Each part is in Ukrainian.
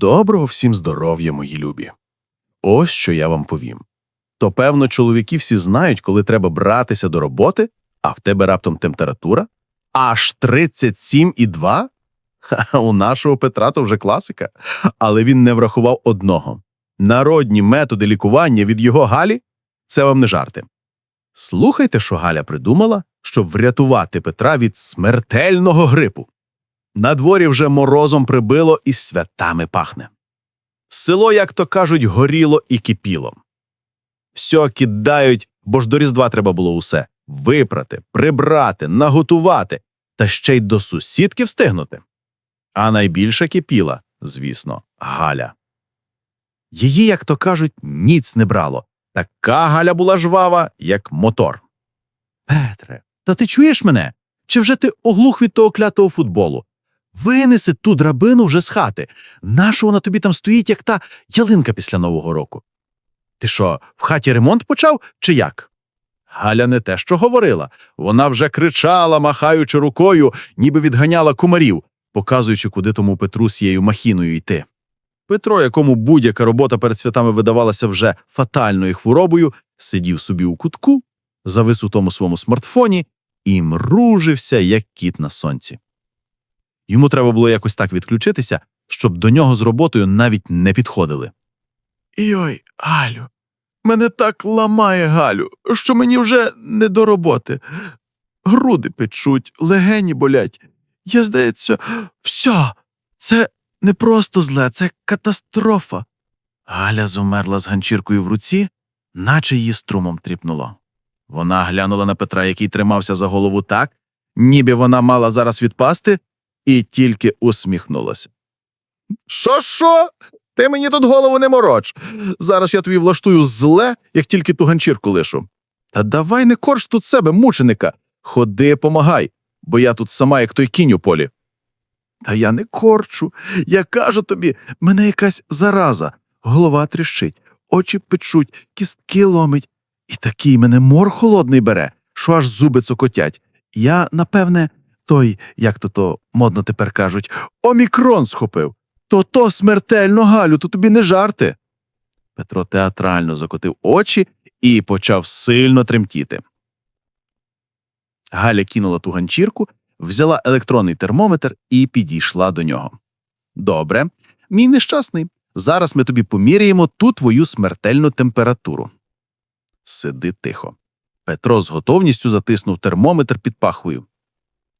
Доброго всім здоров'я, мої любі. Ось що я вам повім. То, певно, чоловіки всі знають, коли треба братися до роботи, а в тебе раптом температура аж 37,2? Ха, у нашого Петра то вже класика. Але він не врахував одного. Народні методи лікування від його Галі це вам не жарти. Слухайте, що Галя придумала, щоб врятувати Петра від смертельного грипу. На дворі вже морозом прибило і святами пахне. Село, як то кажуть, горіло і кипіло. Все кидають, бо ж до Різдва треба було усе випрати, прибрати, наготувати та ще й до сусідки встигнути. А найбільше кипіла, звісно, Галя. Її, як то кажуть, ніц не брало. Така Галя була жвава, як мотор. Петре, та ти чуєш мене? Чи вже ти оглух від того клятого футболу? Винеси ту драбину вже з хати. Нащо вона тобі там стоїть, як та ялинка після Нового року? Ти що, в хаті ремонт почав чи як? Галя не те, що говорила. Вона вже кричала, махаючи рукою, ніби відганяла кумарів, показуючи, куди тому Петру з цією махіною йти. Петро, якому будь-яка робота перед святами видавалася вже фатальною хворобою, сидів собі у кутку, завис у тому своєму смартфоні і мружився, як кіт на сонці. Йому треба було якось так відключитися, щоб до нього з роботою навіть не підходили. Йой, Галю, мене так ламає, Галю, що мені вже не до роботи. Груди печуть, легені болять. Я, здається, все, це не просто зле, це катастрофа. Галя зумерла з ганчіркою в руці, наче її струмом тріпнуло. Вона глянула на Петра, який тримався за голову так, ніби вона мала зараз відпасти, і тільки усміхнулася. Що, що? Ти мені тут голову не мороч. Зараз я тобі влаштую зле, як тільки ту ганчірку лишу. Та давай не корч тут себе, мученика. Ходи, помагай, бо я тут сама, як той кінь у полі. Та я не корчу. Я кажу тобі, мене якась зараза, голова тріщить, очі печуть, кістки ломить. І такий мене мор холодний бере, що аж зуби цокотять. Я, напевне, той, як то то модно тепер кажуть, омікрон схопив. То то смертельно, Галю, то тобі не жарти. Петро театрально закотив очі і почав сильно тремтіти. Галя кинула ту ганчірку, взяла електронний термометр і підійшла до нього. Добре, мій нещасний. Зараз ми тобі поміряємо ту твою смертельну температуру. Сиди тихо. Петро з готовністю затиснув термометр під пахвою.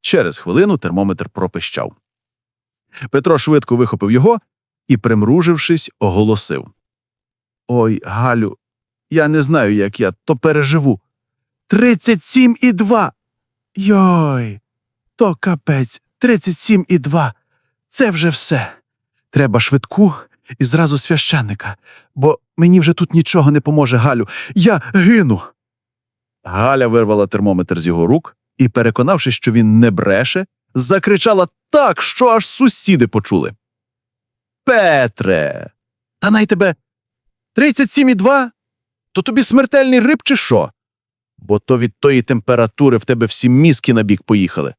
Через хвилину термометр пропищав. Петро швидко вихопив його і, примружившись, оголосив Ой, Галю, я не знаю, як я то переживу. Тридцять сім і два. Йой, то капець, тридцять сім і два. Це вже все. Треба швидку і зразу священника, бо мені вже тут нічого не поможе, Галю. Я гину. Галя вирвала термометр з його рук і, переконавшись, що він не бреше, закричала так, що аж сусіди почули. Петре, та най тебе 37,2? То тобі смертельний риб чи що? Бо то від тої температури в тебе всі мізки на бік поїхали.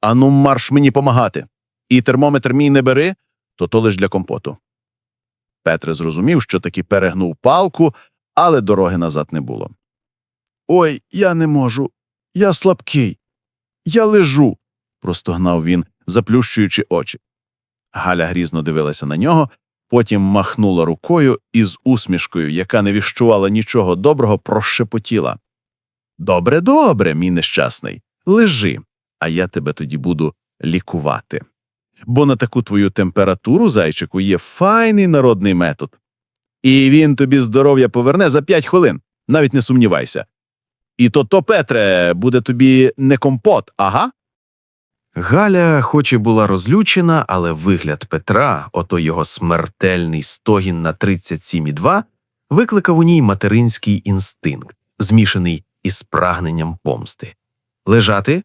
Ану, марш мені помагати. І термометр мій не бери, то то лиш для компоту. Петре зрозумів, що таки перегнув палку, але дороги назад не було. Ой, я не можу. Я слабкий. Я лежу, простогнав він, заплющуючи очі. Галя грізно дивилася на нього, потім махнула рукою і з усмішкою, яка не віщувала нічого доброго, прошепотіла. Добре, добре, мій нещасний, лежи, а я тебе тоді буду лікувати. Бо на таку твою температуру, зайчику, є файний народний метод. І він тобі здоров'я поверне за п'ять хвилин, навіть не сумнівайся. І то то, Петре, буде тобі не компот, ага. Галя, хоч і була розлючена, але вигляд Петра, ото його смертельний стогін на 37,2, викликав у ній материнський інстинкт, змішаний із прагненням помсти. Лежати?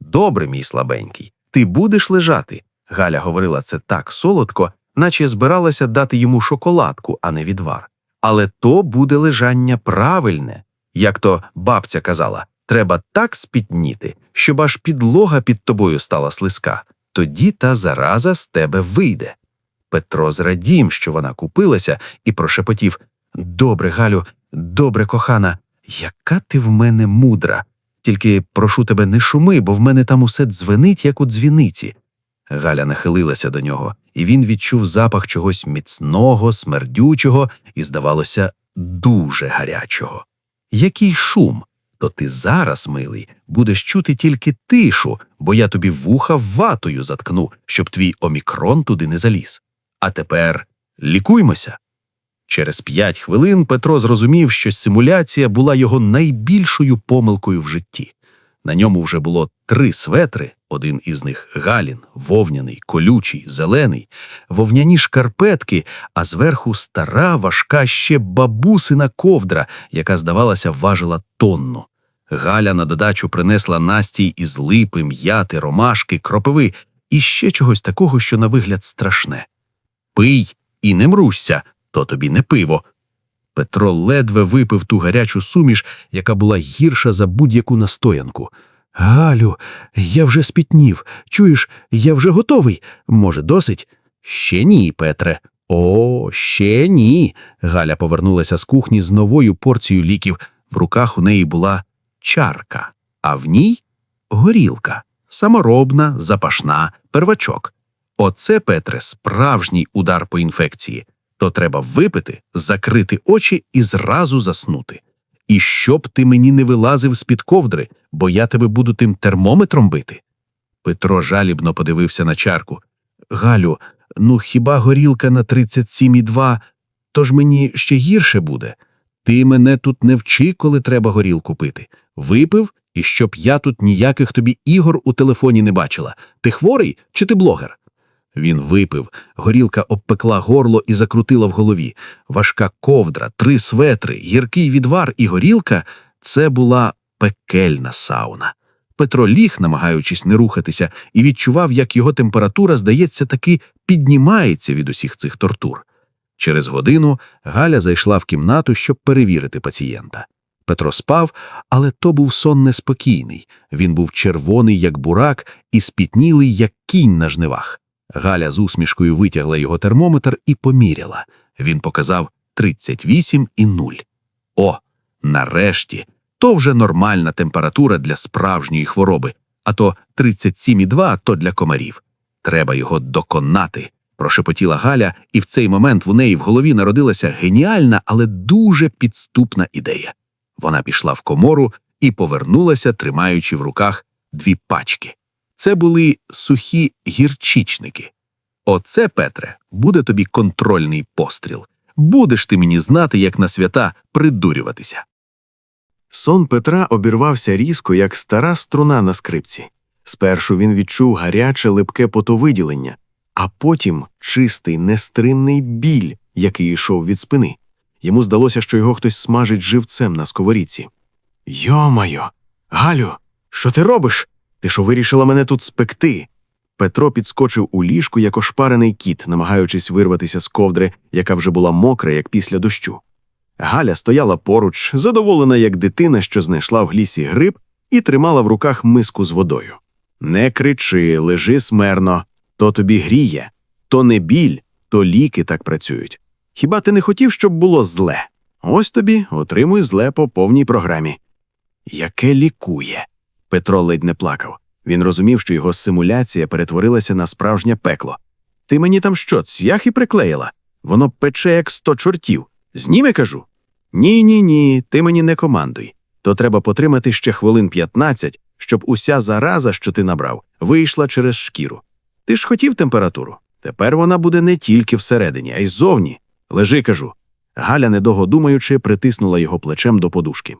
Добре, мій слабенький, ти будеш лежати. Галя говорила це так солодко, наче збиралася дати йому шоколадку, а не відвар. Але то буде лежання правильне. Як то бабця казала, треба так спітніти, щоб аж підлога під тобою стала слизька. Тоді та зараза з тебе вийде. Петро зрадім, що вона купилася, і прошепотів Добре, Галю, добре, кохана, яка ти в мене мудра. Тільки прошу тебе, не шуми, бо в мене там усе дзвенить, як у дзвіниці. Галя нахилилася до нього, і він відчув запах чогось міцного, смердючого і, здавалося, дуже гарячого. Який шум? То ти зараз, милий, будеш чути тільки тишу, бо я тобі вуха ватою заткну, щоб твій омікрон туди не заліз. А тепер лікуймося. Через п'ять хвилин Петро зрозумів, що симуляція була його найбільшою помилкою в житті. На ньому вже було три светри, один із них галін, вовняний, колючий, зелений, вовняні шкарпетки, а зверху стара, важка ще бабусина ковдра, яка, здавалося, важила тонну. Галя на додачу принесла настій із липи, м'яти, ромашки, кропиви і ще чогось такого, що на вигляд страшне. Пий і не мрущся, то тобі не пиво. Петро ледве випив ту гарячу суміш, яка була гірша за будь-яку настоянку. Галю, я вже спітнів. Чуєш, я вже готовий. Може, досить? Ще ні, Петре. О, ще ні. Галя повернулася з кухні з новою порцією ліків. В руках у неї була чарка, а в ній горілка, саморобна, запашна, первачок. Оце, Петре, справжній удар по інфекції. То треба випити, закрити очі і зразу заснути. І щоб ти мені не вилазив з-під ковдри, бо я тебе буду тим термометром бити. Петро жалібно подивився на чарку. Галю, ну хіба горілка на 37,2, то ж мені ще гірше буде. Ти мене тут не вчи, коли треба горілку пити. Випив, і щоб я тут ніяких тобі ігор у телефоні не бачила. Ти хворий чи ти блогер? Він випив, горілка обпекла горло і закрутила в голові. Важка ковдра, три светри, гіркий відвар і горілка це була пекельна сауна. Петро ліг, намагаючись не рухатися, і відчував, як його температура, здається, таки піднімається від усіх цих тортур. Через годину Галя зайшла в кімнату, щоб перевірити пацієнта. Петро спав, але то був сон неспокійний. Він був червоний, як бурак, і спітнілий, як кінь на жнивах. Галя з усмішкою витягла його термометр і поміряла. Він показав 38 і 0. О, нарешті, то вже нормальна температура для справжньої хвороби, а то 37,2 то для комарів. Треба його доконати, прошепотіла Галя, і в цей момент в неї в голові народилася геніальна, але дуже підступна ідея. Вона пішла в комору і повернулася, тримаючи в руках дві пачки. Це були сухі гірчичники. Оце, Петре, буде тобі контрольний постріл. Будеш ти мені знати, як на свята придурюватися. Сон Петра обірвався різко, як стара струна на скрипці. Спершу він відчув гаряче липке потовиділення, а потім чистий, нестримний біль, який йшов від спини. Йому здалося, що його хтось смажить живцем на сковорідці. Йомайо, Галю, що ти робиш? Ти що вирішила мене тут спекти? Петро підскочив у ліжку, як ошпарений кіт, намагаючись вирватися з ковдри, яка вже була мокра, як після дощу. Галя стояла поруч, задоволена, як дитина, що знайшла в лісі гриб, і тримала в руках миску з водою. Не кричи, лежи смирно, то тобі гріє, то не біль, то ліки так працюють. Хіба ти не хотів, щоб було зле? Ось тобі отримуй зле по повній програмі. Яке лікує? Петро ледь не плакав. Він розумів, що його симуляція перетворилася на справжнє пекло. Ти мені там що, цвях і приклеїла? Воно пече, як сто чортів. Зніме, кажу. Ні, ні, ні, ти мені не командуй. То треба потримати ще хвилин 15, щоб уся зараза, що ти набрав, вийшла через шкіру. Ти ж хотів температуру. Тепер вона буде не тільки всередині, а й ззовні. Лежи, кажу. Галя, недовго думаючи, притиснула його плечем до подушки.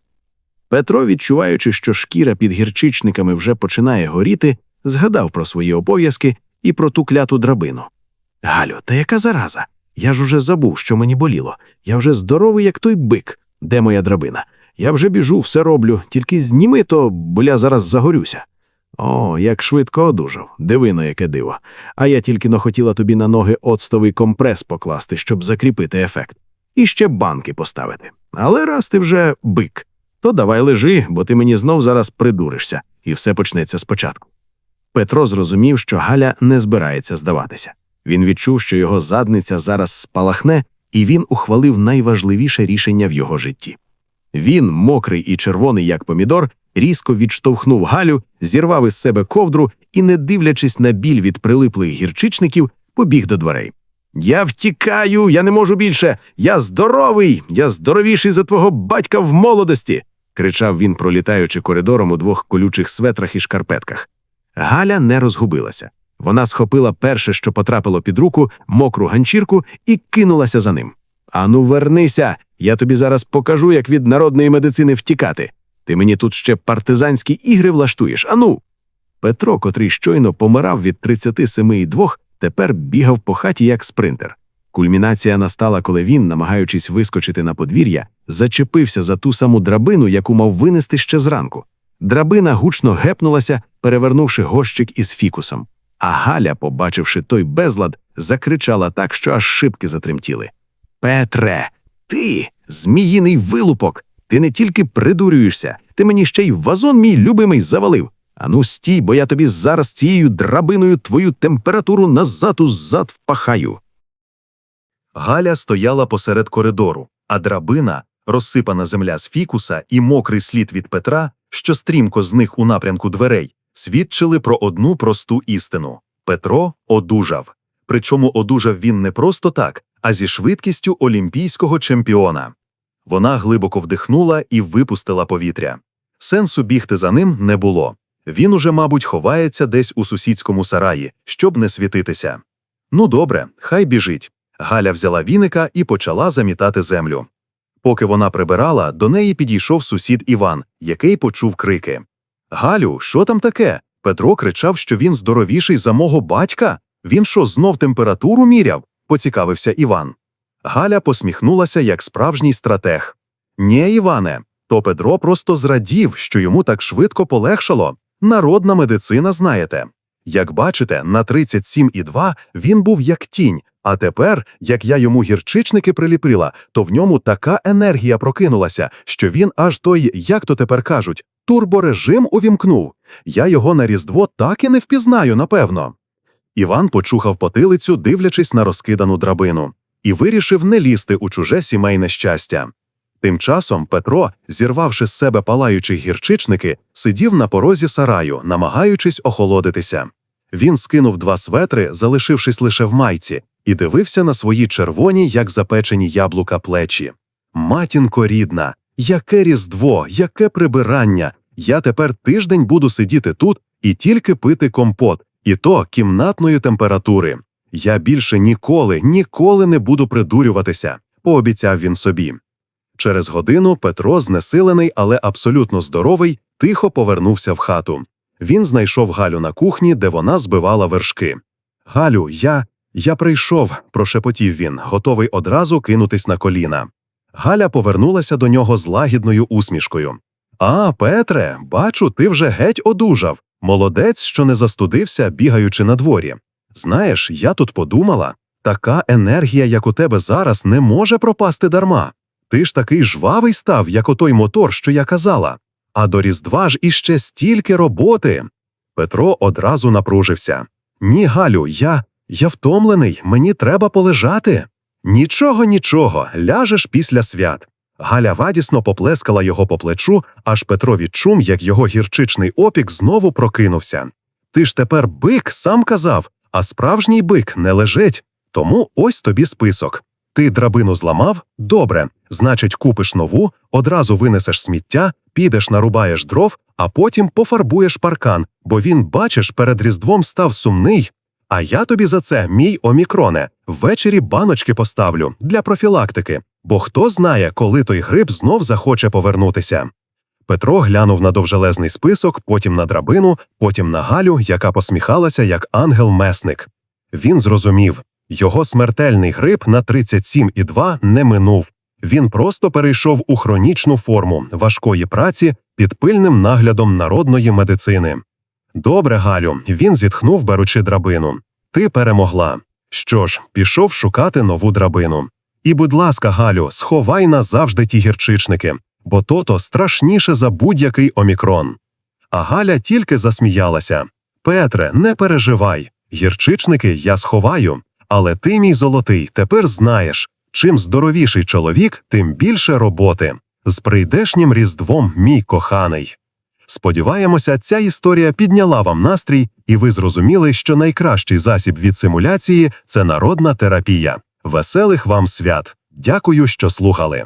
Петро, відчуваючи, що шкіра під гірчичниками вже починає горіти, згадав про свої обов'язки і про ту кляту драбину. Галю, та яка зараза? Я ж уже забув, що мені боліло. Я вже здоровий, як той бик. Де моя драбина? Я вже біжу, все роблю, тільки зніми то, бо я зараз загорюся. О, як швидко одужав, дивино, яке диво. А я тільки но хотіла тобі на ноги оцтовий компрес покласти, щоб закріпити ефект, і ще банки поставити. Але раз ти вже бик, то давай лежи, бо ти мені знов зараз придуришся, і все почнеться спочатку. Петро зрозумів, що Галя не збирається здаватися. Він відчув, що його задниця зараз спалахне, і він ухвалив найважливіше рішення в його житті. Він, мокрий і червоний, як помідор, різко відштовхнув Галю, зірвав із себе ковдру і, не дивлячись на біль від прилиплих гірчичників, побіг до дверей. Я втікаю, я не можу більше. Я здоровий, я здоровіший за твого батька в молодості. Кричав він, пролітаючи коридором у двох колючих светрах і шкарпетках. Галя не розгубилася. Вона схопила перше, що потрапило під руку, мокру ганчірку, і кинулася за ним. Ану, вернися, я тобі зараз покажу, як від народної медицини втікати. Ти мені тут ще партизанські ігри влаштуєш. Ану. Петро, котрий щойно помирав від 37,2, тепер бігав по хаті як спринтер. Кульмінація настала, коли він, намагаючись вискочити на подвір'я, зачепився за ту саму драбину, яку мав винести ще зранку. Драбина гучно гепнулася, перевернувши горщик із фікусом. А Галя, побачивши той безлад, закричала так, що аж шибки затремтіли. Петре, ти, зміїний вилупок, ти не тільки придурюєшся, ти мені ще й вазон мій любимий завалив. Ану стій, бо я тобі зараз цією драбиною твою температуру назад узад впахаю. Галя стояла посеред коридору, а драбина, розсипана земля з фікуса і мокрий слід від Петра, що стрімко зник у напрямку дверей, свідчили про одну просту істину Петро одужав. Причому одужав він не просто так, а зі швидкістю олімпійського чемпіона. Вона глибоко вдихнула і випустила повітря. Сенсу бігти за ним не було. Він уже, мабуть, ховається десь у сусідському сараї, щоб не світитися. Ну добре, хай біжить. Галя взяла віника і почала замітати землю. Поки вона прибирала, до неї підійшов сусід Іван, який почув крики. Галю, що там таке? Петро кричав, що він здоровіший за мого батька. Він що, знов температуру міряв? поцікавився Іван. Галя посміхнулася як справжній стратег. Нє, Іване, то Петро просто зрадів, що йому так швидко полегшало. Народна медицина, знаєте. Як бачите, на 37,2 він був як тінь, а тепер, як я йому гірчичники приліпила, то в ньому така енергія прокинулася, що він аж той, як то тепер кажуть, турборежим увімкнув. Я його на Різдво так і не впізнаю, напевно. Іван почухав потилицю, дивлячись на розкидану драбину, і вирішив не лізти у чуже сімейне щастя. Тим часом Петро, зірвавши з себе палаючі гірчичники, сидів на порозі сараю, намагаючись охолодитися. Він скинув два светри, залишившись лише в майці, і дивився на свої червоні, як запечені яблука плечі. Матінко рідна, яке різдво, яке прибирання! Я тепер тиждень буду сидіти тут і тільки пити компот, і то кімнатної температури. Я більше ніколи, ніколи не буду придурюватися, пообіцяв він собі. Через годину Петро, знесилений, але абсолютно здоровий, тихо повернувся в хату. Він знайшов Галю на кухні, де вона збивала вершки. Галю, я. я прийшов, прошепотів він, готовий одразу кинутись на коліна. Галя повернулася до нього з лагідною усмішкою. А, Петре, бачу, ти вже геть одужав. Молодець, що не застудився, бігаючи на дворі. Знаєш, я тут подумала така енергія, як у тебе зараз, не може пропасти дарма. Ти ж такий жвавий став, як отой мотор, що я казала. А до Різдва ж іще стільки роботи. Петро одразу напружився. Ні, Галю, я я втомлений, мені треба полежати. Нічого, нічого, ляжеш після свят. Галя вадісно поплескала його по плечу, аж Петро відчув, як його гірчичний опік знову прокинувся. Ти ж тепер бик сам казав, а справжній бик не лежить. Тому ось тобі список. Ти драбину зламав? Добре. Значить, купиш нову, одразу винесеш сміття, підеш нарубаєш дров, а потім пофарбуєш паркан, бо він, бачиш, перед Різдвом став сумний. А я тобі за це, мій омікроне, ввечері баночки поставлю для профілактики, бо хто знає, коли той гриб знов захоче повернутися. Петро глянув на довжелезний список, потім на драбину, потім на Галю, яка посміхалася як ангел-месник. Він зрозумів його смертельний гриб на 37,2 не минув. Він просто перейшов у хронічну форму важкої праці під пильним наглядом народної медицини. Добре, Галю, він зітхнув, беручи драбину. Ти перемогла. Що ж, пішов шукати нову драбину. І, будь ласка, Галю, сховай назавжди ті гірчичники, бо то-то страшніше за будь-який омікрон. А Галя тільки засміялася. Петре, не переживай. Гірчичники я сховаю, Але ти, мій золотий, тепер знаєш, чим здоровіший чоловік, тим більше роботи. З прийдешнім різдвом, мій коханий. Сподіваємося, ця історія підняла вам настрій, і ви зрозуміли, що найкращий засіб від симуляції це народна терапія. Веселих вам свят! Дякую, що слухали.